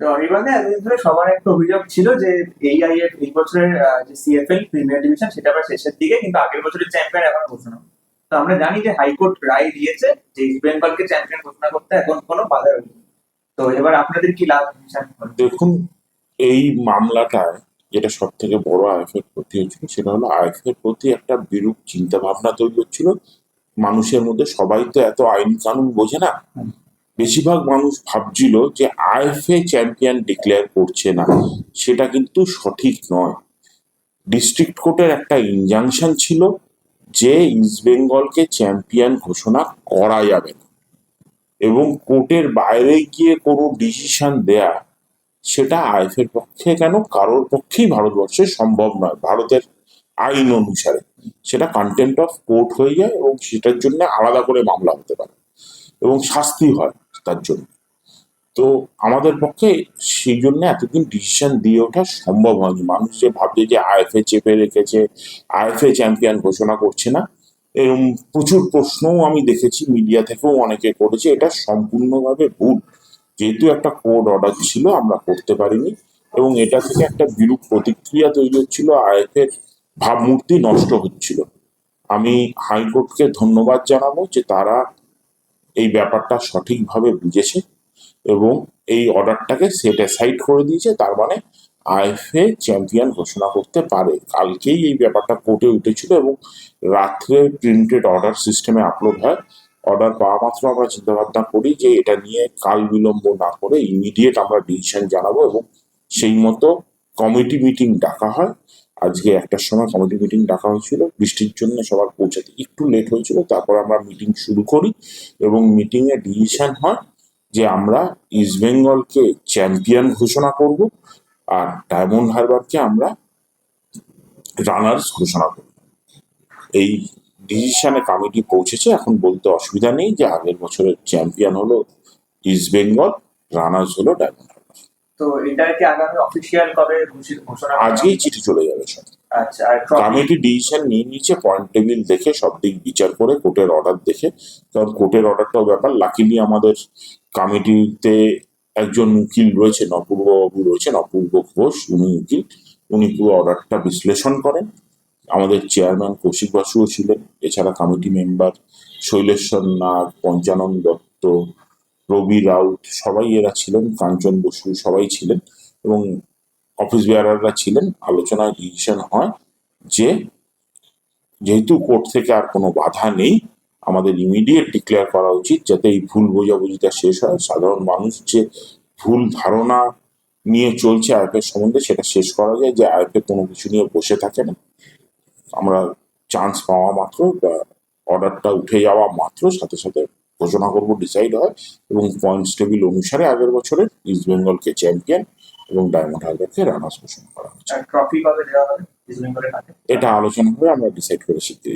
তো অনির্বাণে এতদিন ধরে সবার একটা অভিযোগ ছিল যে এই আইএফ এই বছরের যে সিএফএল প্রিমিয়ার ডিভিশন সেটা আবার শেষের দিকে, কিন্তু আগের বছরের চ্যাম্পিয়ন এখনও ঘোষণা তো আমরা জানি যে হাইকোর্ট রায় দিয়েছে যে ইস্ট বেঙ্গলকে চ্যাম্পিয়ন ঘোষণা করতে এখন কোনো বাধা রয়েছে তো এবার আপনাদের কি লাভ দেখুন, এই মামলাটায় যেটা সব থেকে বড় আইএফের প্রতি হয়েছিল সেটা হলো আইএফের প্রতি একটা বিরূপ চিন্তা ভাবনা তৈরি হচ্ছিল। মানুষের মধ্যে সবাই তো এত আইন কানুন বোঝে না। বেশিরভাগ মানুষ ভাবছিল যে আইএফএ চ্যাম্পিয়ন ডিক্লেয়ার করছে না। সেটা কিন্তু সঠিক নয়। ডিস্ট্রিক্ট কোর্টের একটা ইনজাংশন ছিল যে ইস্ট বেঙ্গলকে চ্যাম্পিয়ন ঘোষণা করা যাবে না। এবং কোর্টের বাইরে গিয়ে কোনো ডিসিশন দেয়া, সেটা আইএফের পক্ষে কেন? কারোর পক্ষেই ভারতবর্ষে সম্ভব নয়। ভারতের আইন অনুসারে। সেটা কন্টেন্ট অফ কোর্ট হয়ে যায় এবং সেটার জন্য আলাদা করে মামলা হতে পারে। এবং শাস্তি হয়। তার জন্য। তো আমাদের পক্ষে সেই জন্য এতদিন ডিসিশন দিয়ে ওঠা সম্ভব হয়নি। মানুষ যে ভাবছে যে আইএফএ চেপে রেখেছে, আইএফএ চ্যাম্পিয়ন ঘোষণা করছে না এরকম প্রচুর প্রশ্নও আমি দেখেছি মিডিয়া থেকেও অনেকে করেছে। এটা সম্পূর্ণভাবে ভুল। যেহেতু একটা কোর্ট অর্ডার ছিল, আমরা করতে পারিনি এবং এটা থেকে একটা বিরূপ প্রতিক্রিয়া তৈরি হচ্ছিল আইএফের ভাবমূর্তি নষ্ট হচ্ছিল। আমি হাইকোর্টকে ধন্যবাদ জানাব যে তারা এই ব্যাপারটা সঠিকভাবে বুঝেছে এবং এই অর্ডারটাকে সেট অ্যাসাইড করে দিয়েছে, তার মানে আইএফএ চ্যাম্পিয়ন ঘোষণা করতে পারে। কালকেই এই ব্যাপারটা কোর্টে উঠেছিল এবং রাত্রে প্রিন্টেড অর্ডার সিস্টেমে আপলোড হয়। অর্ডার পাওয়া মাত্র আমরা চিন্তা ভাবনা করি যে এটা নিয়ে কাল বিলম্ব না করে ইমিডিয়েট আমরা ডিসিশন জানাব এবং সেই মতো কমিটি মিটিং ডাকা হয়। আজকে একটার সময় কমিটি মিটিং ডাকা হয়েছিল, বৃষ্টির জন্য সবার পৌঁছাতে একটু লেট হয়েছিল, তারপর আমরা মিটিং শুরু করি এবং মিটিংয়ে ডিসিশন হয় যে আমরা ইস্ট বেঙ্গলকে চ্যাম্পিয়ন ঘোষণা করব আর ডায়মন্ড হারবারকে আমরা রানার্স ঘোষণা করব। এই ডিসিশনে কমিটি পৌঁছেছে, এখন বলতে অসুবিধা নেই যে আগের বছরের চ্যাম্পিয়ন হলো ইস্ট বেঙ্গল রানার্স হলো ডায়মন্ড তো এটা কি আগামী অফিসিয়াল কবে ঘোষিত ঘোষণা আজকেই চিঠি চলে যাবে আচ্ছা? কমিটি ডিসিশন নিয়ে নিচ্ছে পয়েন্ট টেবিল দেখে সব দিক বিচার করে কোর্টের অর্ডার দেখে। কারণ কোর্টের অর্ডারটাও ব্যাপার। লাকিলি আমাদের কমিটিতে একজন উকিল রয়েছেন অপূর্ববাবু রয়েছেন অপূর্ব ঘোষ। উনি উকিল। উনি পুরো অর্ডারটা বিশ্লেষণ করেন। আমাদের চেয়ারম্যান কৌশিক বাসুও ছিলেন। এছাড়া কমিটি মেম্বার শৈলেশ্বর নাগ পঞ্চানন দত্ত রবি রাউত সবাই এরা ছিলেন, কাঞ্চন বসু সবাই ছিলেন এবং অফিস বেয়ারাররা ছিলেন। আলোচনায় ডিসিশন হয় যে যেহেতু কোর্ট থেকে আর কোনো বাধা নেই, আমাদের ইমিডিয়েট ডিক্লেয়ার করা উচিত যাতে এই ভুল বোঝাবুঝিটা শেষ হয়। সাধারণ মানুষ যে ভুল ধারণা নিয়ে চলছে আইপের সম্বন্ধে সেটা শেষ করা যায়, যে আইপে কোনো কিছু নিয়ে বসে থাকে না। আমরা চান্স পাওয়া মাত্র অর্ডারটা উঠে যাওয়া মাত্র, সাথে সাথে ঘোষণা করব ডিসাইড হয় এবং পয়েন্টস টেবিল অনুসারে আগের বছরের ইস্ট বেঙ্গলকে চ্যাম্পিয়ন এবং ডায়মন্ড হারবারকে রানার্স ঘোষণা করা হাতে? এটা আলোচনা করে আমরা ডিসাইড করে শিখতে